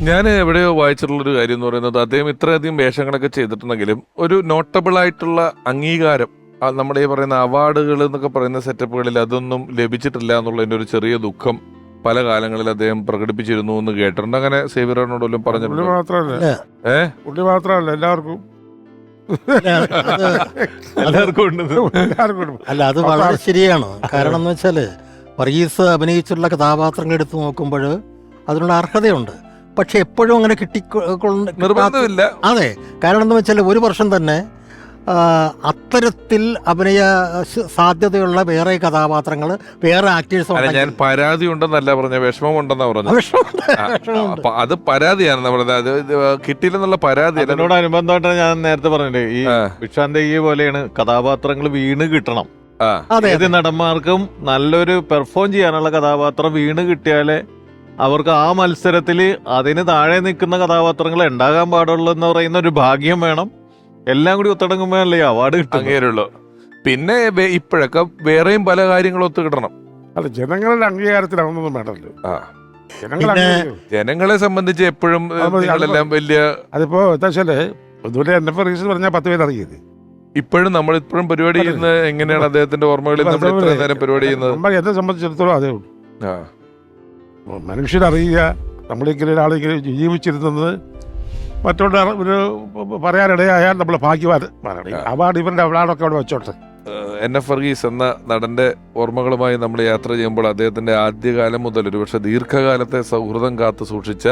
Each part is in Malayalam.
ഞാൻ എവിടെയോ വായിച്ചിട്ടുള്ളൊരു കാര്യം എന്ന് പറയുന്നത് അദ്ദേഹം ഇത്രയധികം വേഷങ്ങളൊക്കെ ചെയ്തിട്ടുണ്ടെങ്കിലും ഒരു നോട്ടബിൾ ആയിട്ടുള്ള അംഗീകാരം ആ നമ്മുടെ ഈ പറയുന്ന അവാർഡുകൾ എന്നൊക്കെ പറയുന്ന സെറ്റപ്പുകളിൽ അതൊന്നും ലഭിച്ചിട്ടില്ല എന്നുള്ളതിന്റെ ഒരു ചെറിയ ദുഃഖം പല കാലങ്ങളിൽ അദ്ദേഹം പ്രകടിപ്പിച്ചിരുന്നു എന്ന് കേട്ടിട്ടുണ്ട്. അങ്ങനെ സേവിയറിനോട് വല്ലതും പറഞ്ഞിട്ടുണ്ടോ. മാത്രമല്ല. ഏ? പുള്ളി മാത്രമല്ല എല്ലാവർക്കും. അല്ല, അത് എല്ലാവർക്കും ഉണ്ട്. എല്ലാവർക്കും അല്ല അത് വളരെ ശരിയാണ്. കാരണം എന്ന് വെച്ചാൽ വർഗീസ് അഭിനയിച്ചിട്ടുള്ള കഥാപാത്രങ്ങൾ എടുത്തു നോക്കുമ്പോൾ അതിനുള്ള അർഹതയുണ്ട്. പക്ഷെ എപ്പോഴും അങ്ങനെ കിട്ടി നിർബന്ധമില്ല. അതെ. കാരണം എന്താ വെച്ചാൽ ഒരു വർഷം തന്നെ അത്തരത്തിൽ അഭിനയ സാധ്യതയുള്ള വേറെ കഥാപാത്രങ്ങൾ വേറെ ആക്ടേഴ്സ് ഞാൻ പരാതി ഉണ്ടെന്നല്ല പറഞ്ഞ വിഷമം ഉണ്ടെന്നാ പറഞ്ഞു അപ്പൊ അത് പരാതിയാണ് പറഞ്ഞത്. അത് കിട്ടിയില്ലെന്നുള്ള പരാതി എന്നോട് അതിനോട് അനുബന്ധമായിട്ടാണ് ഞാൻ നേരത്തെ പറഞ്ഞില്ലേ ഈ ആ, ഭിക്ഷാന്തയ്യ പോലെയാണ് കഥാപാത്രങ്ങൾ വീണ് കിട്ടണം. ഏത് അതെ. നടന്മാർക്കും നല്ലൊരു പെർഫോം ചെയ്യാനുള്ള കഥാപാത്രം വീണ് കിട്ടിയാലേ അവർക്ക് ആ മത്സരത്തിൽ അതിന് താഴെ നിൽക്കുന്ന കഥാപാത്രങ്ങൾ ഉണ്ടാകാൻ പാടുള്ളൂ എന്ന് പറയുന്ന ഒരു ഭാഗ്യം വേണം. എല്ലാം കൂടി ഒത്തടങ്ങുമ്പോഴല്ലേ അവാർഡ് കിട്ടുള്ളൂ പിന്നെ ഇപ്പോഴൊക്കെ വേറെയും പല കാര്യങ്ങളും ഒത്തു കിട്ടണം അല്ല ജനങ്ങളുടെ വേണ്ടല്ലോ. ആ. ജനങ്ങൾ ജനങ്ങളെ സംബന്ധിച്ച് എപ്പോഴും വലിയ അതിപ്പോ എന്താ ഇതുപോലെ എന്നെ റീസൺ പറഞ്ഞാൽ പത്ത് പേര് അറിയത് ഇപ്പോഴും നമ്മൾ ഇപ്പോഴും പരിപാടി ചെയ്യുന്നത് എങ്ങനെയാണ് അദ്ദേഹത്തിന്റെ ഓർമ്മകളിൽ നമ്മൾ ഇത്ര നേരം പരിപാടി ചെയ്യുന്നത്? എന്നെ സംബന്ധിച്ചിടത്തോളം അതേ ഉള്ളൂ. ആ, മനുഷ്യരറിയുക നമ്മളിങ്ങനെ ഒരാളിങ്ങനെ ജീവിച്ചിരുന്നത് മറ്റുള്ള ഒരു പറയാനിടയായാൽ നമ്മൾ ഭാഗ്യവാന്മാരാണ് ആ. അവാർഡ് ഇവരുടെ അവാർഡൊക്കെ അവിടെ വെച്ചോട്ടെ. എൻ എഫ് വർഗീസ് എന്ന നടന്റെ ഓർമ്മകളുമായി നമ്മൾ യാത്ര ചെയ്യുമ്പോൾ അദ്ദേഹത്തിന്റെ ആദ്യകാലം മുതൽ ഒരുപക്ഷെ ദീർഘകാലത്തെ സൗഹൃദം കാത്തു സൂക്ഷിച്ച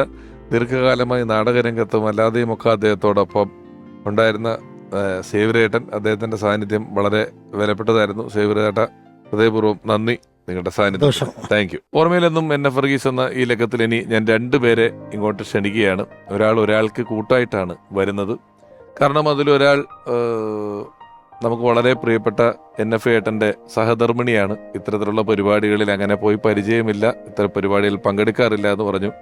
ദീർഘകാലമായി നാടകരംഗത്തും അല്ലാതെയും ഒക്കെ അദ്ദേഹത്തോടൊപ്പം ഉണ്ടായിരുന്ന സേവരേട്ടൻ സേവിരേട്ടൻ. അദ്ദേഹത്തിന്റെ സാന്നിധ്യം വളരെ വിലപ്പെട്ടതായിരുന്നു. സേവരേട്ട ഹൃദയപൂർവം നന്ദി. നിങ്ങളുടെ സാന്നിധ്യം. താങ്ക് യു ഓർമ്മയിലെന്നും എൻ എഫ് വർഗീസ് എന്ന ഈ ലക്കത്തിൽ ഇനി ഞാൻ രണ്ടുപേരെ ഇങ്ങോട്ട് ക്ഷണിക്കുകയാണ്. ഒരാൾ ഒരാൾക്ക് കൂട്ടായിട്ടാണ് വരുന്നത്. കാരണം അതിലൊരാൾ നമുക്ക് വളരെ പ്രിയപ്പെട്ട എൻ എഫ് ഏട്ടന്റെ സഹധർമ്മിണിയാണ്. ഇത്തരത്തിലുള്ള പരിപാടികളിൽ അങ്ങനെ പോയി പരിചയമില്ല. ഇത്തരം പരിപാടികളിൽ പങ്കെടുക്കാറില്ല എന്ന് പറഞ്ഞു.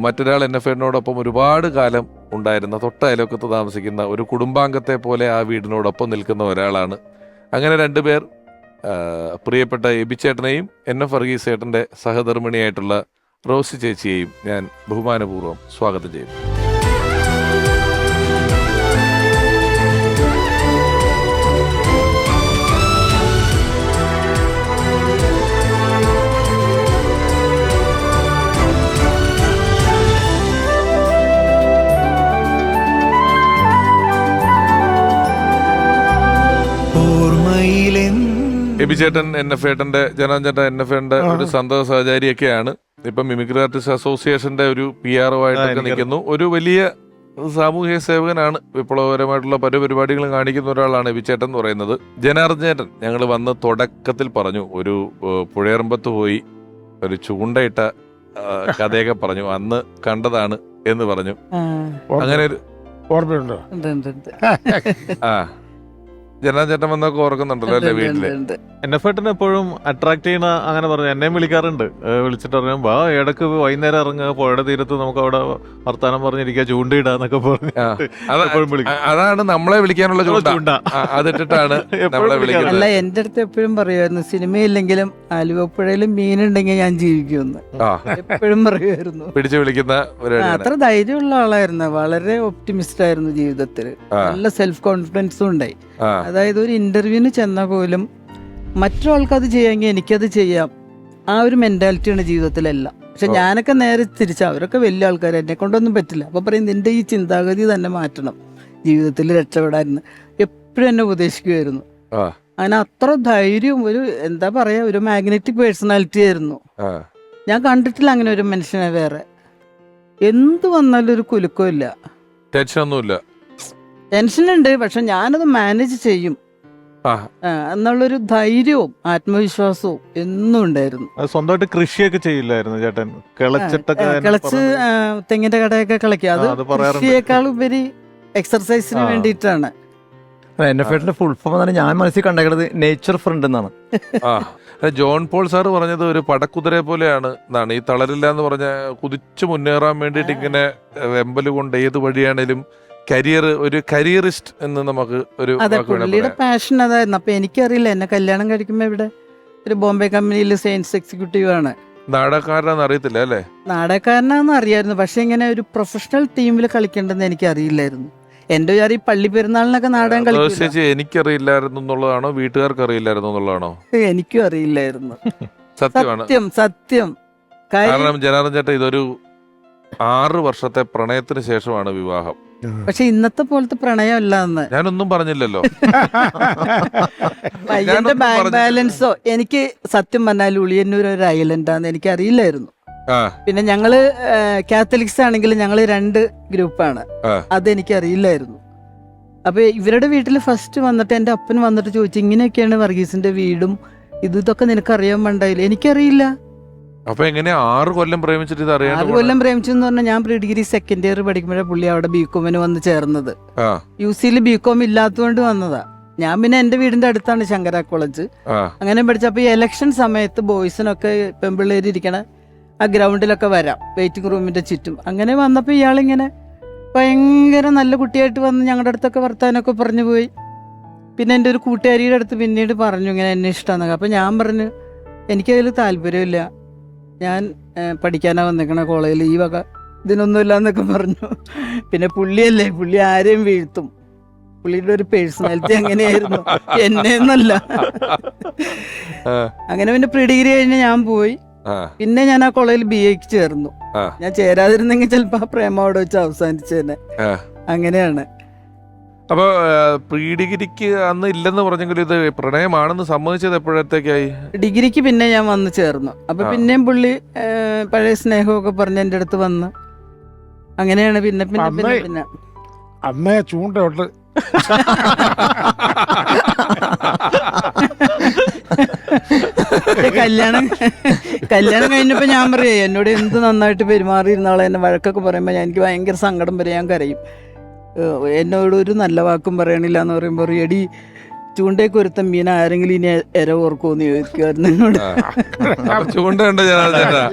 മറ്റൊരാൾ എൻ എഫ് ഏട്ടനോടൊപ്പം ഒരുപാട് കാലം ഉണ്ടായിരുന്ന തൊട്ട അയലോക്കത്ത് താമസിക്കുന്ന ഒരു കുടുംബാംഗത്തെ പോലെ ആ വീടിനോടൊപ്പം നിൽക്കുന്ന ഒരാളാണ്. അങ്ങനെ രണ്ടുപേർ പ്രിയപ്പെട്ട എബിച്ചേട്ടനെയും എൻ എഫ് വർഗീസ് ചേട്ടന്റെ സഹധർമ്മിണിയായിട്ടുള്ള റോസി ചേച്ചിയെയും ഞാൻ ബഹുമാനപൂർവം സ്വാഗതം ചെയ്യുന്നു. എബിച്ചേട്ടൻ എൻ എഫ് ഏട്ടന്റെ ജനാൻ ചേട്ടൻ എൻ എഫ് ഏട്ടന്റെ ഒരു സന്തത സഹചാരിയൊക്കെയാണ്. ഇപ്പം മിമിക്രി ആർട്ടിസ്റ്റ് അസോസിയേഷന്റെ ഒരു പി ആർ ഒ ആയിട്ടൊക്കെ നിൽക്കുന്നു. ഒരു വലിയ സാമൂഹ്യ സേവകനാണ് വിപ്ലവകരമായിട്ടുള്ള പല പരിപാടികളും കാണിക്കുന്ന ഒരാളാണ് വിചേട്ടൻ എന്ന് പറയുന്നത്. ജനാർദ്ദനേട്ടൻ ഞങ്ങൾ വന്ന് തുടക്കത്തിൽ പറഞ്ഞു ഒരു പുഴയറമ്പത്ത് പോയി ഒരു ചൂണ്ടയിട്ട ആ, കഥയൊക്കെ പറഞ്ഞു. അന്ന് കണ്ടതാണ് എന്ന് പറഞ്ഞു. ആ, ഓർമ്മ- അങ്ങനെ ഒരു ഓർമ്മയുണ്ടോ? ഉണ്ട്, ഉണ്ട്, ചേട്ടൻ വന്നൊക്കെ ഓർക്കുന്നുണ്ടല്ലോ അല്ലേ വീട്ടിൽ? എന്നെ എൻ എപ്പോഴും അട്രാക്ട് ചെയ്യുന്ന അങ്ങനെ പറഞ്ഞു എന്നെയും വിളിക്കാറുണ്ട്. വിളിച്ചിട്ട് പറയുമ്പോ വാ ഇടയ്ക്ക് വൈകുന്നേരം ഇറങ്ങുക പുഴയുടെ തീരത്ത് നമുക്ക് അവിടെ വർത്താനം പറഞ്ഞിരിക്കുക ചൂണ്ടയിടാന്നൊക്കെ പറഞ്ഞു എപ്പോഴും വിളിക്കും. അതാണ് നമ്മളെ വിളിക്കാനുള്ള ചൂണ്ട. അതിട്ടിട്ടാണ് നമ്മളെ വിളിക്കുന്നത്. അല്ല എന്റെ അടുത്ത് എപ്പോഴും പറയുമായിരുന്നു സിനിമയില്ലെങ്കിലും ആലുവപ്പുഴയിലും മീനുണ്ടെങ്കിൽ ഞാൻ ജീവിക്കുമെന്ന്. എപ്പോഴും പറയുമായിരുന്നു. പിടിച്ചു വിളിക്കുന്ന അത്ര ധൈര്യമുള്ള ആളായിരുന്നു. വളരെ ഒപ്റ്റിമിസ്റ്റ് ആയിരുന്നു ജീവിതത്തിൽ നല്ല സെൽഫ് കോൺഫിഡൻസും ഉണ്ടായി. അതായത് ഒരു ഇന്റർവ്യൂവിന് ചെന്നാൽ പോലും മറ്റൊരാൾക്ക് അത് ചെയ്യാമെങ്കിൽ എനിക്കത് ചെയ്യാം. ആ ഒരു മെന്റാലിറ്റിയാണ് ജീവിതത്തിലെല്ലാം. പക്ഷെ ഞാനൊക്കെ നേരെ തിരിച്ച അവരൊക്കെ വലിയ ആൾക്കാർ എന്നെ കൊണ്ടൊന്നും പറ്റില്ല. അപ്പൊ പറയും നിന്റെ ഈ ചിന്താഗതി തന്നെ മാറ്റണം. ജീവിതത്തിൽ രക്ഷപ്പെടാൻ എപ്പോഴും എന്നെ ഉപദേശിക്കുമായിരുന്നു ആ. അങ്ങനെ അത്ര ധൈര്യവും ഒരു എന്താ പറയാ ഒരു മാഗ്നറ്റിക് പേഴ്സണാലിറ്റി ആയിരുന്നു. ഞാൻ കണ്ടിട്ടില്ല അങ്ങനെ ഒരു മനുഷ്യനെ വേറെ. എന്ത് വന്നാലും ഒരു കുലുക്കമില്ല ടെൻഷൻ ഉണ്ട് പക്ഷെ ഞാനത് മാനേജ് ചെയ്യും. എന്നുള്ളൊരു ധൈര്യവും ആത്മവിശ്വാസവും എന്നും ഉണ്ടായിരുന്നു. സ്വന്തമായിട്ട് കൃഷിയൊക്കെ ചെയ്യില്ലായിരുന്നു ചേട്ടൻ. കിളച്ചിട്ടൊക്കെ കിളച്ച്. തെങ്ങിന്റെ കടയൊക്കെ കളിക്കുക അത്. കൃഷിയേക്കാൾ ഉപരി എക്സർസൈസിന് വേണ്ടിയിട്ടാണ്. എൻ എഫ് എട്ടിന്റെ ഫുൾ ഫോം തന്നെ ഞാൻ മനസ്സിൽ കണ്ടേക്കുന്നത് നേച്ചർ ഫ്രണ്ട് എന്നാണ്. ആ. ജോൺ പോൾ സാർ പറഞ്ഞത് ഒരു പടക്കുതിരയെ പോലെയാണ്. എന്നാണ് ഈ തളരില്ല എന്ന് പറഞ്ഞ കുതിച്ചു മുന്നേറാൻ വേണ്ടിയിട്ട് ഇങ്ങനെ വെമ്പൽ കൊണ്ട് ഏത് വഴിയാണേലും കരിയർ ഒരു കരിയറിസ്റ്റ് എന്ന് നമുക്ക് ഒരു അതെ പുള്ളിയുടെ. പാഷൻ അതായിരുന്നു അപ്പൊ എനിക്കറിയില്ല എന്നെ കല്യാണം കഴിക്കുമ്പോ ഇവിടെ ഒരു ബോംബെ കമ്പനിയിൽ സെയിൽസ് എക്സിക്യൂട്ടീവ് ആണ്. നാടകക്കാരനാന്ന് അറിയത്തില്ല അല്ലേ? നാടകക്കാരനാന്ന് അറിയായിരുന്നു പക്ഷെ ഇങ്ങനെ ഒരു പ്രൊഫഷണൽ ടീമിൽ കളിക്കേണ്ടെന്ന് എനിക്ക് അറിയില്ലായിരുന്നു എന്റെ വിചാരം ഈ പള്ളി പെരുന്നാളിനൊക്കെ നാടകം കളിക്കും എനിക്ക് എനിക്കറിയില്ലായിരുന്നു എന്നുള്ളതാണോ? വീട്ടുകാർക്ക് അറിയില്ലായിരുന്നു എന്നുള്ളതാണോ? എനിക്കും അറിയില്ലായിരുന്നു. സത്യം സത്യം. കാരണം ജനാർദ്ദൻ ചേട്ടാ ഇതൊരു ആറ് വർഷത്തെ പ്രണയത്തിന് ശേഷമാണ് വിവാഹം. പക്ഷെ ഇന്നത്തെ പോലത്തെ പ്രണയമല്ല അന്ന് ഞാനൊന്നും പറഞ്ഞില്ലല്ലോ. പയ്യന്റെ ബാങ്ക് ബാലൻസോ എനിക്ക് സത്യം പറഞ്ഞാൽ ഉളിയന്നൂർ ഒരു ഐലൻഡാന്ന് എനിക്ക് അറിയില്ലായിരുന്നു പിന്നെ ഞങ്ങൾ കാത്തലിക്സ് ആണെങ്കിൽ ഞങ്ങൾ രണ്ട് ഗ്രൂപ്പാണ്. അത് അതെനിക്ക് അറിയില്ലായിരുന്നു അപ്പൊ ഇവരുടെ വീട്ടിൽ ഫസ്റ്റ് വന്നിട്ട് എന്റെ അപ്പൻ വന്നിട്ട് ചോദിച്ചു ഇങ്ങനെയൊക്കെയാണ് വർഗീസിന്റെ വീടും? ഇത് ഇതൊക്കെ നിനക്ക് അറിയാൻ വേണ്ടായില്ല എനിക്കറിയില്ല. അപ്പൊ എങ്ങനെയാ ആറ് കൊല്ലം പ്രേമിച്ചിട്ട് ഇത് ആറ് കൊല്ലം പ്രേമിച്ചു എന്ന് പറഞ്ഞാൽ ഞാൻ പ്രീ ഡിഗ്രി സെക്കൻഡ് ഇയർ പഠിക്കുമ്പോഴേ പുള്ളി അവിടെ ബികോമിന് വന്ന് ചേർന്നത്. യു സിയിൽ ബികോം ഇല്ലാത്തതുകൊണ്ട് വന്നതാ. ഞാൻ പിന്നെ എന്റെ വീടിന്റെ അടുത്താണ് ശങ്കര കോളേജ് അങ്ങനെ പഠിച്ചപ്പോൾ ഈ ഇലക്ഷൻ സമയത്ത് ബോയ്സിനൊക്കെ പെമ്പിള്ളേര് ഇരിക്കണ ആ ഗ്രൗണ്ടിലൊക്കെ വരാം. വെയിറ്റിംഗ് റൂമിന്റെ ചുറ്റും. അങ്ങനെ വന്നപ്പോ ഇയാളിങ്ങനെ ഭയങ്കര നല്ല കുട്ടിയായിട്ട് വന്ന് ഞങ്ങളുടെ അടുത്തൊക്കെ വർത്താനൊക്കെ പറഞ്ഞു പോയി. പിന്നെ എന്റെ ഒരു കൂട്ടുകാരിയുടെ അടുത്ത് പിന്നീട് പറഞ്ഞു ഇങ്ങനെ എന്നെ ഇഷ്ടമാണെന്നൊക്കെ അപ്പം ഞാൻ പറഞ്ഞു എനിക്കതിൽ താല്പര്യമില്ല. ഞാൻ ഏഹ്, പഠിക്കാനാ വന്നിരിക്കണ കോളേജിൽ ഈ വക ഇതിനൊന്നുമില്ല എന്നൊക്കെ പറഞ്ഞു. പിന്നെ പുള്ളിയല്ലേ പുള്ളി ആരെയും വീഴ്ത്തും. പുള്ളിയുടെ ഒരു പേഴ്സണാലിറ്റി അങ്ങനെയായിരുന്നു എന്നെ എന്നല്ല അങ്ങനെ പിന്നെ പ്രീ ഡിഗ്രി കഴിഞ്ഞ് ഞാൻ പോയി. പിന്നെ ഞാൻ ആ കോളേജിൽ ബി എക്ക് ചേർന്നു. ഞാൻ ചേരാതിരുന്നെങ്കിൽ ചിലപ്പോ ആ പ്രേമ അവിടെ വെച്ച് അവസാനിച്ചു തന്നെ അങ്ങനെയാണ്. അപ്പൊ പ്രീ ഡിഗ്രിക്ക് അന്ന് ഇല്ലെന്ന് പറഞ്ഞെങ്കിലും ഇത് പ്രണയമാണെന്ന് സമ്മതിച്ചത് എപ്പോഴത്തേക്കായി? ഡിഗ്രിക്ക് പിന്നെ ഞാൻ വന്ന് ചേർന്നു. അപ്പൊ പിന്നെയും പുള്ളി പഴയ സ്നേഹമൊക്കെ പറഞ്ഞ് എന്റെ അടുത്ത് വന്ന്. അങ്ങനെയാണ് പിന്നെ പിന്നെ പിന്നെ അമ്മേ. പിന്നെ അന്നേ കല്യാണം കല്യാണം കഴിഞ്ഞപ്പോ ഞാൻ പറയേ എന്നോട് എന്ത് നന്നായിട്ട് പെരുമാറിയിരുന്ന ആളെ എന്നെ വഴക്കൊക്കെ പറയുമ്പോ ഞാൻ എനിക്ക് ഭയങ്കര സങ്കടം വരെ ഞാൻ കരയും. എന്നോട് ഒരു നല്ല വാക്കും പറയണില്ല എന്ന് പറയുമ്പോൾ പറയും, എടി ചൂണ്ടേക്ക് ഒരുത്തം മീൻ ആരെങ്കിലും ഇനി എര ഓർക്കുമെന്ന് ചോദിക്കുമായിരുന്നു എന്നോട്. ആ. അപ്പൊ ചേട്ടാ.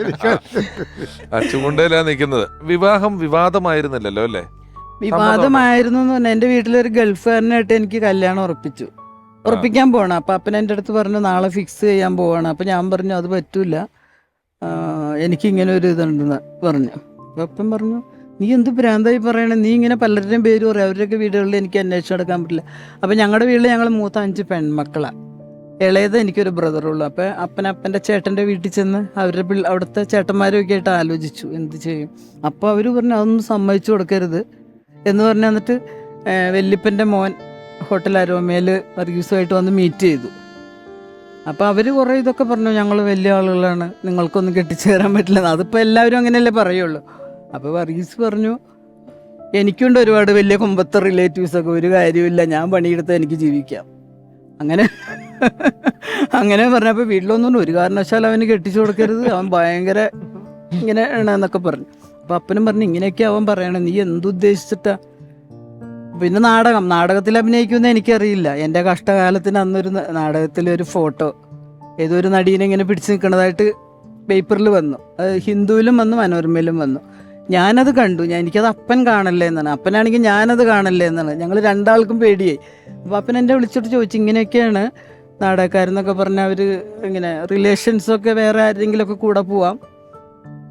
ആ ചൂണ്ടയിലാ നിൽക്കുന്നത് വിവാഹം വിവാദമായിരുന്നില്ലല്ലോ അല്ലേ? വിവാദമായിരുന്നു എന്ന് പറഞ്ഞാൽ എന്റെ വീട്ടിലൊരു ഗൾഫുകാരനായിട്ട് എനിക്ക് കല്യാണം ഉറപ്പിച്ചു. ഉറപ്പിക്കാൻ പോകണം അപ്പം അപ്പൻ എന്റെ അടുത്ത് പറഞ്ഞു നാളെ ഫിക്സ് ചെയ്യാൻ പോവാണ്. അപ്പം ഞാൻ പറഞ്ഞു അത് പറ്റൂല. എനിക്ക് എനിക്കിങ്ങനെ ഒരു ഇതുണ്ടെന്ന് പറഞ്ഞു. അപ്പം അപ്പൻ പറഞ്ഞു നീ എന്ത് ഭ്രാന്തായി പറയണേ? നീ ഇങ്ങനെ പലരുടെയും പേര് പറയും. അവരുടെയൊക്കെ വീടുകളിൽ എനിക്ക് അന്വേഷിച്ച് നടക്കാൻ പറ്റില്ല. അപ്പോൾ ഞങ്ങളുടെ വീട്ടിൽ ഞങ്ങൾ മൂത്ത അഞ്ച് പെൺമക്കളാണ് ഇളയത് എനിക്കൊരു ബ്രദറുള്ളൂ അപ്പോൾ അപ്പൻ അപ്പന്റെ ചേട്ടന്റെ വീട്ടിൽ ചെന്ന് അവരുടെ പിള്ള അവിടുത്തെ ചേട്ടന്മാരൊക്കെ ആയിട്ട് ആലോചിച്ചു. എന്ത് ചെയ്യും? അപ്പോൾ അവർ പറഞ്ഞു അതൊന്നും സമ്മതിച്ചു കൊടുക്കരുത്. എന്ന് പറഞ്ഞു എന്നിട്ട് വല്യപ്പന്റെ മോൻ ഹോട്ടൽ അരോമയിൽ വർഗീസുമായിട്ട് വന്ന് മീറ്റ് ചെയ്തു. അപ്പോൾ അവർ കുറേ ഇതൊക്കെ പറഞ്ഞു. ഞങ്ങൾ വലിയ ആളുകളാണ്. നിങ്ങൾക്കൊന്നും കെട്ടിച്ചേരാൻ പറ്റില്ല അതിപ്പോൾ എല്ലാവരും അങ്ങനെയല്ലേ പറയുള്ളൂ. അപ്പോൾ വർഗീസ് പറഞ്ഞു എനിക്കുണ്ട് ഒരുപാട് വലിയ കുമ്പത്തെ റിലേറ്റീവ്സൊക്കെ ഒരു കാര്യമില്ല ഞാൻ പണിയെടുത്ത് എനിക്ക് ജീവിക്കാം. അങ്ങനെ അങ്ങനെ പറഞ്ഞപ്പോൾ വീട്ടിലൊന്നും ഒരു കാരണവശാലും അവന് കെട്ടിച്ചു കൊടുക്കരുത്. അവൻ ഭയങ്കര ഇങ്ങനെ എന്നൊക്കെ പറഞ്ഞു. അപ്പം അപ്പനും പറഞ്ഞു ഇങ്ങനെയൊക്കെ അവൻ പറയണേ. നീ എന്തുദ്ദേശിച്ചിട്ടാ പിന്നെ നാടകം. നാടകത്തിൽ അഭിനയിക്കുമെന്ന് എനിക്കറിയില്ല. എന്റെ കഷ്ടകാലത്തിന് അന്നൊരു നാടകത്തിലെ ഒരു ഫോട്ടോ. ഏതൊരു നടീനെ ഇങ്ങനെ പിടിച്ചു നിൽക്കുന്നതായിട്ട് പേപ്പറിൽ വന്നു. ഹിന്ദുവിലും വന്നു മനോരമയിലും വന്നു. ഞാനത് കണ്ടു. ഞാൻ എനിക്കത് അപ്പൻ കാണല്ലേ എന്നാണ്. അപ്പനാണെങ്കിൽ ഞാനത് കാണല്ലേ എന്നാണ്. ഞങ്ങൾ രണ്ടാൾക്കും പേടിയായി. അപ്പോൾ അപ്പൻ എന്നെ വിളിച്ചിട്ട് ചോദിച്ചു ഇങ്ങനെയൊക്കെയാണ് നാടകക്കാരെന്നൊക്കെ പറഞ്ഞാൽ അവർ ഇങ്ങനെ റിലേഷൻസൊക്കെ വേറെ ആരെങ്കിലുമൊക്കെ കൂടെ പോവാം.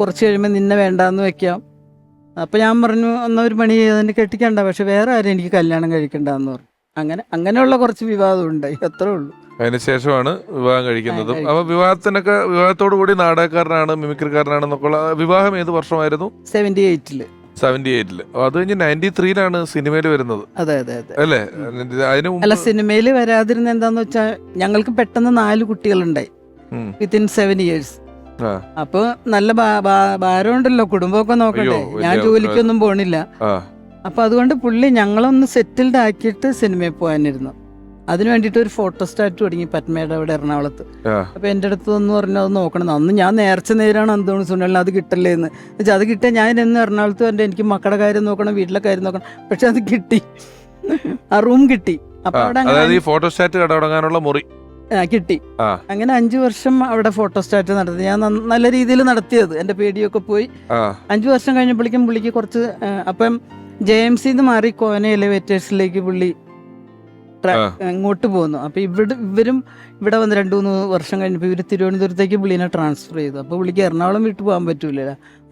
കുറച്ച് കഴിയുമ്പോൾ നിന്നെ വേണ്ടാന്ന് വെക്കാം. അപ്പം ഞാൻ പറഞ്ഞു എന്നാൽ ഒരു പണി ചെയ്ത് എന്നെ കെട്ടിക്കണ്ട. പക്ഷെ വേറെ ആരും എനിക്ക് കല്യാണം കഴിക്കണ്ടെന്ന് പറഞ്ഞു. അങ്ങനെ അങ്ങനെയുള്ള കുറച്ച് വിവാദം ഉണ്ടായി അത്രേ ഉള്ളൂ. അതിനുശേഷമാണ് വിവാഹം കഴിക്കുന്നത്. കഴിക്കും. അപ്പൊ വിവാഹത്തിനൊക്കെ വിവാഹത്തോടു കൂടി നാടകക്കാരനാണ് മിമിക്രിക്കാരനാണെന്നൊക്കെയുള്ള വിവാഹം ഏത് വർഷമായിരുന്നു? സെവന്റി എയ്റ്റിൽ. സെവന്റി എയ്റ്റിൽ. അത് കഴിഞ്ഞ് നയന്റി ത്രീയിലാണ് സിനിമയിൽ വരുന്നത്. അതെ അതെ അതെ. അല്ലേ? അതിന് അല്ല സിനിമയിൽ വരാതിരുന്ന എന്താന്ന് വെച്ചാൽ ഞങ്ങൾക്ക് പെട്ടെന്ന് നാല് കുട്ടികളുണ്ടായി. Within seven years. അപ്പൊ നല്ല ഭാരമുണ്ടല്ലോ കുടുംബമൊക്കെ നോക്കണ്ടേ ഞാൻ ജോലിക്കൊന്നും പോണില്ല. അപ്പൊ അതുകൊണ്ട് പുള്ളി ഞങ്ങളൊന്ന് സെറ്റിൽഡ് ആക്കിയിട്ട് സിനിമയിൽ പോകാനിരുന്നു. അതിന് വേണ്ടിയിട്ട് ഒരു ഫോട്ടോ സ്റ്റാറ്റ് തുടങ്ങി പത്മയുടെ അവിടെ എറണാകുളത്ത്. അപ്പൊ എന്റെ അടുത്ത് എന്ന് പറഞ്ഞാൽ അത് നോക്കണം. അന്ന് ഞാൻ നേർച്ച നേരാണ് എന്തോന്ന് സുനിലിന് അത് കിട്ടല്ലേ എന്ന് വെച്ചാൽ അത് കിട്ടിയാൽ ഞാൻ എന്ന് എറണാകുളത്ത് വരണ്ട. എനിക്ക് മക്കളുടെ കാര്യം നോക്കണം വീട്ടിലെ കാര്യം നോക്കണം. പക്ഷെ അത് കിട്ടി. ആ റൂം കിട്ടി. അപ്പൊ അവിടെ ഈ ഫോട്ടോസ്റ്റാറ്റ് കട മുറി. കിട്ടി. അങ്ങനെ അഞ്ചു വർഷം അവിടെ ഫോട്ടോ സ്റ്റാറ്റ് നടത്തി. ഞാൻ നല്ല രീതിയിൽ നടത്തിയത്. എന്റെ പേടിയൊക്കെ പോയി. അഞ്ചു വർഷം കഴിഞ്ഞപ്പോഴേക്കും പുള്ളിക്ക് കുറച്ച് അപ്പം ജെ എം സിന്ന് മാറി കോന എലിവേറ്റേഴ്സിലേക്ക് പുള്ളി. ഇങ്ങോട്ട് പോന്നു. അപ്പൊ ഇവിടെ ഇവരും ഇവിടെ വന്ന് രണ്ടു മൂന്ന് വർഷം കഴിഞ്ഞപ്പോൾ ഇവർ തിരുവനന്തപുരത്തേക്ക് പുള്ളിനെ ട്രാൻസ്ഫർ ചെയ്തു. അപ്പോൾ പുള്ളിക്ക് എറണാകുളം വിട്ടു പോകാൻ പറ്റൂല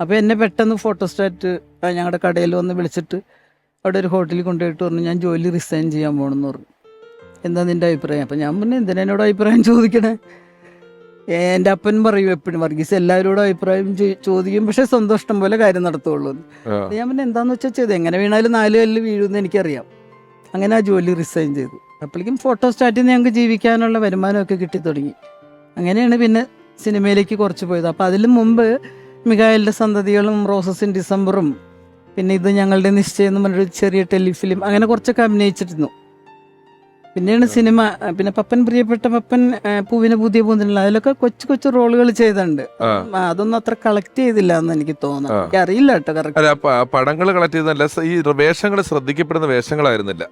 അപ്പോൾ എന്നെ പെട്ടെന്ന് ഫോട്ടോസ്റ്റാറ്റ് ഞങ്ങളുടെ കടയിൽ വന്ന് വിളിച്ചിട്ട് അവിടെ ഒരു ഹോട്ടലിൽ കൊണ്ടുപോയിട്ട് പറഞ്ഞു ഞാൻ ജോലി റിസൈൻ ചെയ്യാൻ പോകണമെന്ന് പറഞ്ഞു. എന്താ നിന്റെ അഭിപ്രായം? അപ്പം ഞാൻ പറഞ്ഞു എന്തിനാ എന്നോട് അഭിപ്രായം ചോദിക്കണേ? ഏ, എന്റെ അപ്പൻ പറയും എപ്പോഴും വർഗീസ് എല്ലാവരോടും അഭിപ്രായം ചോദിക്കും പക്ഷെ സന്തോഷം ഇഷ്ടം പോലെ കാര്യം നടത്തുള്ളൂ. ഞാൻ പിന്നെ എന്താന്ന് വെച്ചാൽ ചെയ്ത്? എങ്ങനെ വീണാലും നാല് കല്ല് വീഴുമെന്ന് എനിക്കറിയാം. അങ്ങനെ ആ ജോലി റിസൈൻ ചെയ്തു. അപ്പോഴേക്കും ഫോട്ടോ സ്റ്റാറ്റിൽ നിന്ന് ഞങ്ങൾക്ക് ജീവിക്കാനുള്ള വരുമാനമൊക്കെ കിട്ടി തുടങ്ങി. അങ്ങനെയാണ് പിന്നെ സിനിമയിലേക്ക് കുറച്ച് പോയത്. അപ്പോൾ അതിന് മുമ്പ് മികായലിന്റെ സന്തതികളും റോസസിൻ ഡിസംബറും പിന്നെ ഇത് ഞങ്ങളുടെ നിശ്ചയം എന്ന് പറഞ്ഞൊരു ചെറിയ ടെലിഫിലിം അങ്ങനെ കുറച്ചൊക്കെ അഭിനയിച്ചിരുന്നു. പിന്നെയാണ് സിനിമ പിന്നെ പപ്പൻ പ്രിയപ്പെട്ട പപ്പൻ പൂവിനെ പുതിയ പൂന്തിനുള്ള അതിലൊക്കെ കൊച്ചു കൊച്ചു റോളുകൾ ചെയ്തിട്ടുണ്ട്. അതൊന്നും അത്ര കളക്ട് ചെയ്തില്ല എന്ന് എനിക്ക് തോന്നുന്നു. എനിക്ക് അറിയില്ല കേട്ടോ കറക്റ്റ് പടങ്ങൾ കളക്ട് ചെയ്തല്ല ഈ വേഷങ്ങൾ ശ്രദ്ധിക്കപ്പെടുന്ന വേഷങ്ങളായിരുന്നില്ല.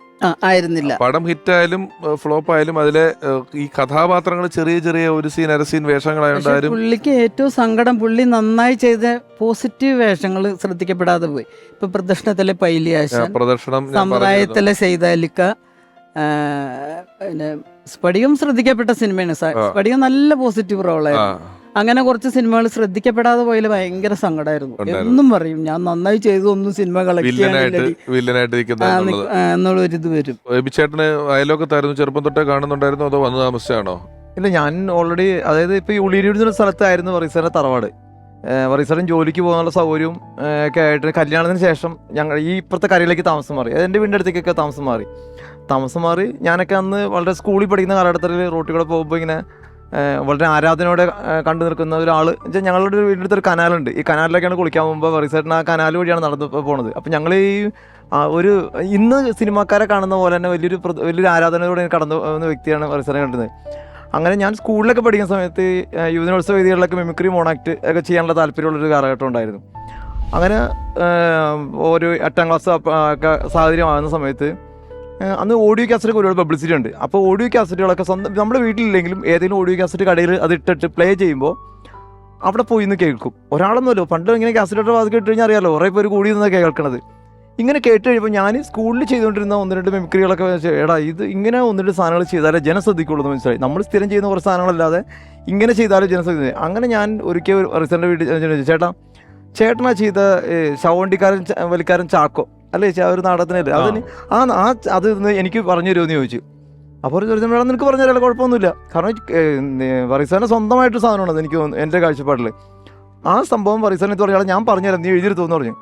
ആയിരുന്നില്ല. പടം ഹിറ്റായാലും ഫ്ലോപ്പ് ആയാലും അതിലെ ഈ കഥാപാത്രങ്ങൾ ചെറിയ ചെറിയ ഒരു സീൻ അര സീൻ വേഷങ്ങളായതുകൊണ്ട് പുള്ളിക്ക് ഏറ്റവും സങ്കടം പുള്ളി നന്നായി ചെയ്ത പോസിറ്റീവ് വേഷങ്ങൾ ശ്രദ്ധിക്കപ്പെടാതെ പോയി. ഇപ്പൊ പ്രദർശനത്തിലെ പൈലിയാശ പ്രദർശനം. സമുദായത്തിലെ സെയ്താലിക്ക ആ, പിന്നെ സ്പടികം ശ്രദ്ധിക്കപ്പെട്ട സിനിമയാണ്. സ- ആ. സ്ഫടികം നല്ല പോസിറ്റീവ് റോളായിരുന്നു അങ്ങനെ കുറച്ച് സിനിമകൾ ശ്രദ്ധിക്കപ്പെടാതെ പോയാൽ ഭയങ്കര സങ്കടമായിരുന്നു എന്നും പറയും ഞാൻ നന്നായി ചെയ്തു ഒന്നും സിനിമ എന്നുള്ളൊരിത് വരും. അയലോക്കത്തായിരുന്നു ചെറുപ്പം തൊട്ടേ കാണുന്നുണ്ടായിരുന്നു അതോ വന്നു താമസിച്ചാണോ? ഇല്ല ഞാൻ ഓൾറെഡി അതായത് ഇപ്പൊ ഈ എന്ന സ്ഥലത്തായിരുന്നു പറയുന്ന തറവാട്. വറീസറൻ ജോലിക്ക് പോകാനുള്ള സൗകര്യവും ഒക്കെ ആയിട്ട് കല്യാണത്തിന് ശേഷം ഞങ്ങൾ ഈ ഇപ്പുറത്തെ കരയിലേക്ക് താമസം മാറി. അതായത് എന്റെ വീടിന്റെ അടുത്തേക്കൊക്കെ താമസം മാറി. താമസം മാറി ഞാനൊക്കെ അന്ന് വളരെ സ്കൂളിൽ പഠിക്കുന്ന കാലഘട്ടത്തിൽ റോട്ടിലൂടെ പോകുമ്പോൾ ഇങ്ങനെ വളരെ ആരാധനയോടെ കണ്ടു നിൽക്കുന്ന ഒരാൾ ഞങ്ങളുടെ വീടിന്റെ അടുത്ത് ഒരു കനാലുണ്ട്. ഈ കനാലിലേക്കാണ് കുളിക്കാൻ പോകുമ്പോൾ വറീസറിന് ആ കനാൽ വഴിയാണ് നടന്നു പോണത്. അപ്പം ഞങ്ങൾ ഈ ഒരു ഇന്ന് സിനിമാക്കാരെ കാണുന്ന പോലെ തന്നെ വലിയൊരു വലിയൊരു ആരാധനയോടെ കടന്നു പോകുന്ന വ്യക്തിയാണ് വറീസറിനെ കണ്ടത് അങ്ങനെ ഞാൻ സ്കൂളിലൊക്കെ പഠിക്കുന്ന സമയത്ത് യുവജനോത്സവ വേദികളിലൊക്കെ മിമിക്രി മോണാക്ട് ഒക്കെ ചെയ്യാനുള്ള താല്പര്യമുള്ളൊരു കാലഘട്ടം ഉണ്ടായിരുന്നു. അങ്ങനെ ഒരു എട്ടാം ക്ലാസ് ഒക്കെ സാഹചര്യമാകുന്ന സമയത്ത് അന്ന് ഓഡിയോ കാസറ്റൊക്കെ ഒരുപാട് പബ്ലിസിറ്റി ഉണ്ട്. അപ്പോൾ ഓഡിയോ കാസറ്റുകളൊക്കെ സ്വന്തം നമ്മുടെ വീട്ടിലില്ലെങ്കിലും ഏതെങ്കിലും ഓഡിയോ കാസറ്റ് കടയിൽ അത് ഇട്ടിട്ട് പ്ലേ ചെയ്യുമ്പോൾ അവിടെ പോയി നിന്ന് കേൾക്കും. ഒരാളൊന്നുമല്ലോ പണ്ട് ഇങ്ങനെ കാസറ്റ് വാതിൽ കേട്ട് കഴിഞ്ഞാൽ അറിയാമല്ലോ കുറേ പേര് കൂടി നിന്നൊക്കെ കേൾക്കണത്. ഇങ്ങനെ കേട്ട് കഴിയുമ്പോൾ ഞാൻ സ്കൂളിൽ ചെയ്തുകൊണ്ടിരുന്ന ഒന്ന് രണ്ട് മെമിക്രികളൊക്കെ എടാ ഇത് ഇങ്ങനെ ഒന്ന് രണ്ട് സാധനങ്ങൾ ചെയ്താലേ ജനം ശ്രദ്ധിക്കുള്ളൂ എന്ന് മനസ്സിലായി. നമ്മൾ സ്ഥിരം ചെയ്യുന്ന കുറച്ച് സാധനങ്ങളല്ലാതെ ഇങ്ങനെ ചെയ്താലേ ജനം ശ്രദ്ധിക്കും അങ്ങനെ ഞാൻ ഒരിക്കൽ റിസന്റെ വീട്ടിൽ ചേട്ടാ ചേട്ടനാ ചെയ്ത ശവണ്ടിക്കാരൻ വലിക്കാരൻ ചാക്കോ? അല്ലേ ചേച്ചി ആ ഒരു നാടകത്തിനല്ലേ? അതിന് ആ ആ അത് എനിക്ക് പറഞ്ഞു തരുമെന്ന് ചോദിച്ചു. അപ്പോൾ ചോദിച്ചു മേഡം നിനക്ക് പറഞ്ഞു തരാമല്ലോ കുഴപ്പമൊന്നുമില്ല. കാരണം വറീസാന്റെ സ്വന്തമായിട്ട് സാധനമാണ് അത് എനിക്ക് എന്റെ കാഴ്ചപ്പാടിൽ ആ സംഭവം വറീസാനെ തുടങ്ങിയാൽ ഞാൻ പറഞ്ഞുതരാം നീ എഴുതിയെടുത്തോന്ന് പറഞ്ഞു.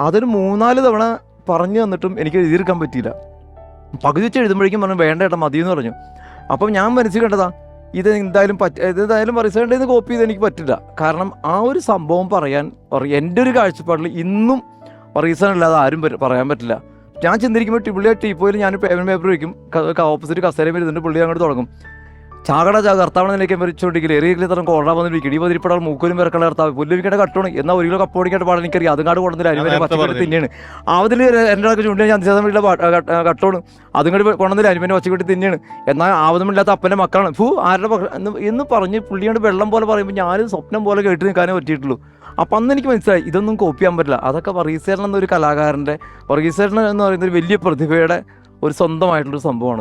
അതൊരു മൂന്നാൽ തവണ പറഞ്ഞു തന്നിട്ടും എനിക്ക് എഴുതിയെടുക്കാൻ പറ്റിയില്ല. പകുതി വെച്ച് എഴുതുമ്പോഴേക്കും പറഞ്ഞു വേണ്ട ഏട്ടാ മതി എന്ന് പറഞ്ഞു. അപ്പം ഞാൻ മനസ്സിൽ കണ്ടതാ ഇത് എന്തായാലും പറ്റ ഇത് എന്തായാലും വറീസാന്റെ കോപ്പി ചെയ്ത് എനിക്ക് പറ്റില്ല. കാരണം ആ ഒരു സംഭവം പറയാൻ പറ- എന്റെ ഒരു കാഴ്ചപ്പാടിൽ ഇന്നും റീസൺ അല്ലാതെ ആരും പറയാൻ പറ്റില്ല. ഞാൻ ചിന്തിരിക്കുമ്പോൾ ടിബിളിയ ടീപ്പോയിൽ ഞാൻ പേപ്പർ പേപ്പർ വയ്ക്കും ഓപ്പോസിറ്റ് കസേരയും വരുന്നുണ്ട് പുള്ളി അങ്ങോട്ട് തുടങ്ങും. ചാകട ചാ കർത്താവണെന്നിലേക്ക് മരിച്ചുകൊണ്ടെങ്കിൽ എറിയില്ല തരം കോളാ വന്നിരിക്കും ഇടി പതിരിപ്പെടാൻ മൂക്കലും പേർക്കുള്ള കർത്താവ്. പുല്ലുവിക്കേണ്ട കട്ടോണ്. എന്നാൽ ഒരു കിലോ കപ്പോടിക്കേണ്ട പാടാൻ എനിക്കറിയാം. അതുങ്ങാട് കൊണ്ടുവന്നില്ല. അരിവരെ പച്ചക്കറി? തിന്നെയാണ് അവതിൽ എന്റെ ചന്ദ്രശേഖരൻ വീട്ടിലെ കട്ടോണ്. അതും കൂടി കൊണ്ടുവന്നില്ല. അരിമനെ പച്ചക്കറി തിന്നെയാണ് എന്നാൽ ആവതമില്ലാത്ത അപ്പന്റെ മക്കളാണ്. ഫു ആരുടെ എന്ന് എന്ന് പറഞ്ഞ് പുള്ളിയോട് വെള്ളം പോലെ പറയുമ്പോൾ ഞാനും സ്വപ്നം പോലെ കേട്ട് നിൽക്കാനേ പറ്റിയിട്ടുള്ളൂ. അപ്പം അന്ന് എനിക്ക് മനസ്സിലായി ഇതൊന്നും കോപ്പി ചെയ്യാൻ പറ്റില്ല. അതൊക്കെ വർഗീസേരൻ എന്നൊരു കലാകാരന്റെ വർഗീസേരൻ എന്ന് പറയുന്ന ഒരു വലിയ പ്രതിഭയുടെ ഒരു സ്വന്തമായിട്ടുള്ളൊരു സംഭവമാണ്